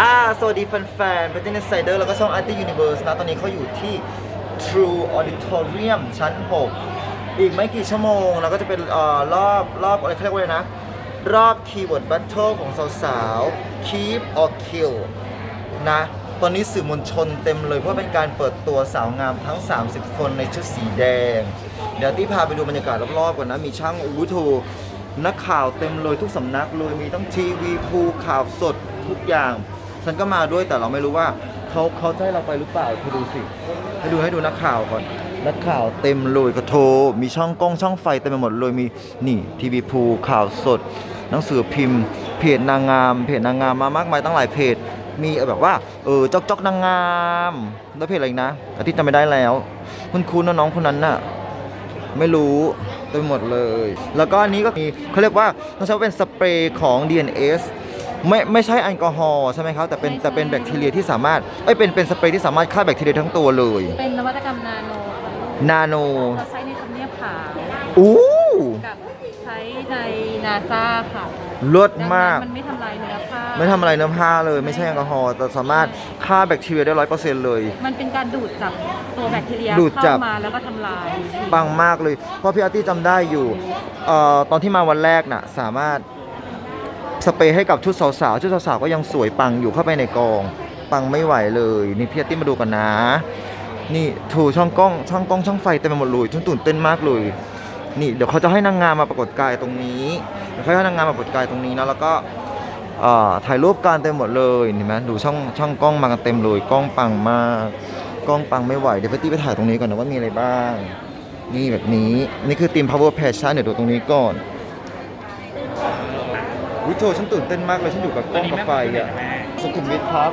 อ่าสวัสดีแฟนๆ p ็ t เนสไซเดอร์แล้วก็ช่อง Art Universe นะ ตอนนี้เขาอยู่ที่ True Auditorium ชั้น 6 อีกไม่กี่ชั่วโมงแล้วก็จะเป็นเอ่อรอบรอบอะไรเขาเรียกว่าอะไรนะ รอบ Keyword Battle ของสาวๆ Keep or Kill นะ ตอนนี้สื่อมวลชนเต็มเลย เพราะเป็นการเปิดตัวสาวงามทั้ง 30 คนในชุดสีแดง เดี๋ยวที่พาไปดูบรรยากาศรอบๆก่อนนะ มีช่างอู้ทูนักข่าวเต็มเลยทุกสำนักเลยมีทั้งทีวีภูข่าวสดทุกอย่าง ฉันก็มาด้วยแต่เราไม่รู้ว่าเขาเขาจะให้เราไปหรือเปล่าเธอดูสิให้ดูให้ดูนักข่าวก่อนนักข่าวเต็มเลยกระโทรมีช่องกล้องช่องไฟเต็มไปหมดเลยมีนี่ทีวีภูข่าวสด หนังสือพิมพ์ เพจนางงาม เพจนางงามมามากมายตั้งหลายเพจ มีแบบว่าเออจอกจอกนางงามแล้วเพจอะไรนะอาทิตย์จำไม่ได้แล้ว คุณคุณน้องคนนั้นน่ะไม่รู้เต็มหมดเลย แล้วก็อันนี้ก็มีเขาเรียกว่าต้องใช้เป็นสเปรย์ของ DNS ไม่ไม่ใช่แอลกอฮอล์ใช่ไหมครับแต่เป็นแต่เป็นแบคทีเรียที่สามารถเอ้ยเป็นเป็นสเปรย์ที่สามารถฆ่าแบคทีเรียทั้งตัวเลย เป็นนวัตกรรมนาโนค่ะนาโนเราใช้ในทำเนียบขาวอู้กับใช้ในนาซาค่ะเลิศดังมากนั้นมันไม่ทำลายเนื้อผ้า ไม่ทำอะไรเนื้อผ้าเลยไม่ใช่แอลกอฮอล์แต่สามารถฆ่าแบคทีเรียได้ร้อยเปอร์เซ็นต์เลย มันเป็นการดูดจับตัวแบคทีเรียดูดจับ เข้ามาแล้วก็ทำลาย ปังมากเลย เพราะพี่อาร์ตี้จำได้อยู่เอ่อตอนที่มาวันแรกน่ะสามารถ สเปรย์ให้กับชุดสาวๆ ชุดสาวๆ ก็ยังสวยปังอยู่เข้าไปในกอง ปังไม่ไหวเลย นี่พี่อาร์ตี้มาดูกันนะ นี่ถูช่องกล้อง ช่องกล้อง ช่องไฟเต็มไปหมดเลยฉันตื่นเต้นมากเลย นี่เดี๋ยวเขาจะให้นางงามมาปรากฏกายตรงนี้เดี๋ยวเขาให้นางงามมาปรากฏกายตรงนี้นะ แล้วก็ถ่ายรูปกันเต็มหมดเลยเห็นไหมดูช่องช่องกล้องมากันเต็มเลย กล้องปังมาก กล้องปังไม่ไหว เดี๋ยวพี่อาร์ตี้ไปถ่ายตรงนี้ก่อนนะว่ามีอะไรบ้าง นี่แบบนี้ นี่คือทีม power passion เดี๋ยวดูตรงนี้ก่อน วิโจฉันตื่นเต้นมากเลย ฉันอยู่กับกล้องกับไฟอะสุขุมวิทครับ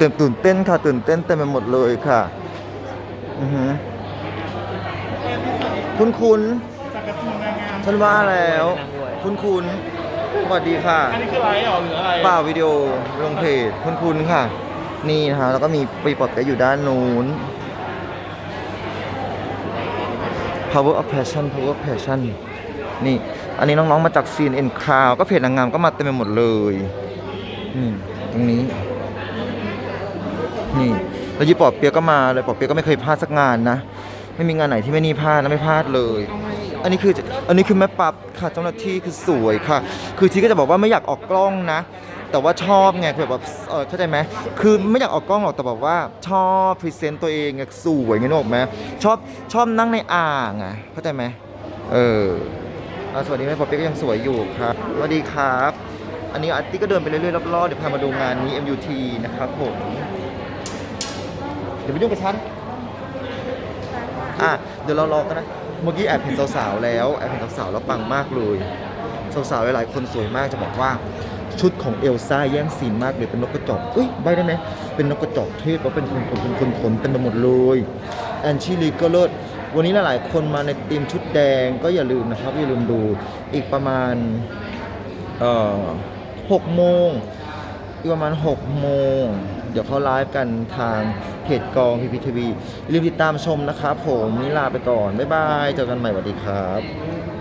ตื่นตื่นเต้นค่ะ ตื่นเต้นเต็มไปหมดเลยค่ะ อือหือคุณคุณฉันว่าแล้ว คุณคุณสวัสดีค่ะ อันนี้คืออะไรหรอหรืออะไรเปล่าวิดีโอลงเพจคุณคุณค่ะ นี่นะฮะแล้วก็มีปีปอดแกอยู่ด้านนู้น power of passion power of passion นี่ อันนี้น้องๆ มาจากซีนเอ็นคราวก็เพจนางงามก็มาเต็มไปหมดเลยนี่ตรงนี้ นี่ แล้วยี่ปอดเปียก็มาเลยปอดเปียกก็ไม่เคยพลาดสักงานนะ ไม่มีงานไหนที่ไม่นี่พลาดนะไม่พลาดเลย อันนี้คืออันนี้คือแม่ปับค่ะเจ้าหน้าที่คือสวยค่ะ คือทีก็จะบอกว่าไม่อยากออกกล้องนะ แต่ว่าชอบไงคือแบบเออเข้าใจไหมคือไม่อยากออกกล้องหรอกแต่แบบว่า ชอบพรีเซนต์ตัวเองไงสวยไงนึกออกไหมชอบชอบนั่งในอ่างอะเข้าใจไหมเออสวัสดีแม่ปอเปียกก็ยังสวยอยู่ครับสวัสดีครับ อันนี้อาร์ตี้ก็เดินไปเรื่อยๆรอบๆเดี๋ยวพามาดูงานนี้ MUT นะครับผมเดี๋ยวไปยุ่งกับฉันอะเดี๋ยวเรารอกันนะเมื่อกี้แอบเห็นสาวๆแล้วแอบเห็นสาวๆแล้วปังมากเลยสาวๆหลายๆคนสวยมากจะบอกว่า ชุดของเอลซ่าแย่งซีนมากเลยเป็นนกกระจอกเอ้ยใบได้ไหมเป็นนกกระจอกเทศว่าเป็นคนขนคนคนขนเต็มไปหมดเลยแอนชิลีก็เลิศวันนี้หลายๆคนมาในทีมชุดแดงก็อย่าลืมนะครับอย่าลืมดูอีกประมาณเอ่อหกโมงอีกประมาณ6โมงเดี๋ยวเขาไลฟ์กันทางเพจกองพีพีทีวีลืมติดตามชมนะครับผมนี่ลาไปก่อน บ๊ายบาย เจอกันใหม่สวัสดีครับ